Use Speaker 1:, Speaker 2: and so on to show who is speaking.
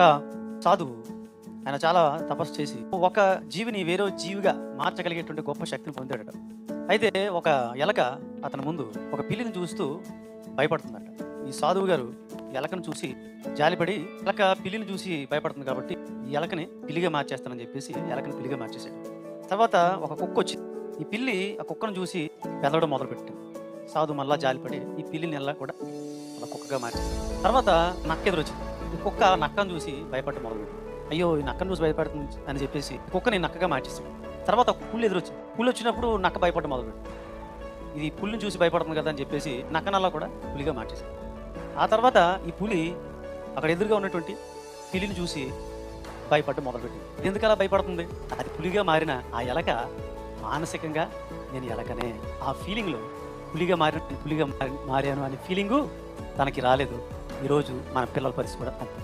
Speaker 1: ఒక సాధువు. ఆయన చాలా తపస్సు చేసి ఒక జీవిని వేరే జీవిగా మార్చగలిగేటువంటి గొప్ప శక్తిని పొందాడట. అయితే ఒక ఎలక అతని ముందు ఒక పిల్లిని చూస్తూ భయపడుతుందట. ఈ సాధువు గారు ఎలకను చూసి జాలిపడి ఎలక పిల్లిని చూసి భయపడుతుంది కాబట్టి ఈ ఎలకని పిల్లిగా మార్చేస్తానని చెప్పేసి ఎలకని పిల్లిగా మార్చేశాడు. తర్వాత ఒక కుక్క వచ్చింది. ఈ పిల్లి ఆ కుక్కను చూసి బెదలడం మొదలుపెట్టింది. సాధు మళ్ళా జాలిపడి ఈ పిల్లిని ఎలా కూడా అలా కుక్కగా మార్చేశాడు. తర్వాత నక్కెదురు వచ్చింది. కుక్క నక్కను చూసి భయపడటం మొదలుపెట్టింది అయ్యో ఈ నక్కను చూసి భయపడుతుంది అని చెప్పేసి కుక్కని నక్కగా మార్చేసాడు తర్వాత పుల్లు ఎదురొచ్చింది. పుల్లు వచ్చినప్పుడు నక్క భయపడటం మొదలుపెట్టి ఇది పుల్లిని చూసి భయపడుతుంది కదా అని చెప్పేసి నక్కనల్లా కూడా పులిగా మార్చేసాడు ఆ తర్వాత ఈ పులి అక్కడ ఎదురుగా ఉన్నటువంటి పిల్లిని చూసి భయపడటం మొదలుపెట్టింది ఇది ఎందుకు అలా భయపడుతుంది? అది పులిగా మారిన ఆ ఎలక మానసికంగా నేను ఎలకనే ఆ ఫీలింగ్లో పులిగా మారిన పులిగా మారి- మారాను అనే ఫీలింగు తనకి రాలేదు. ఈరోజు మన పిల్లల పరిస్థితి కూడా అంతే.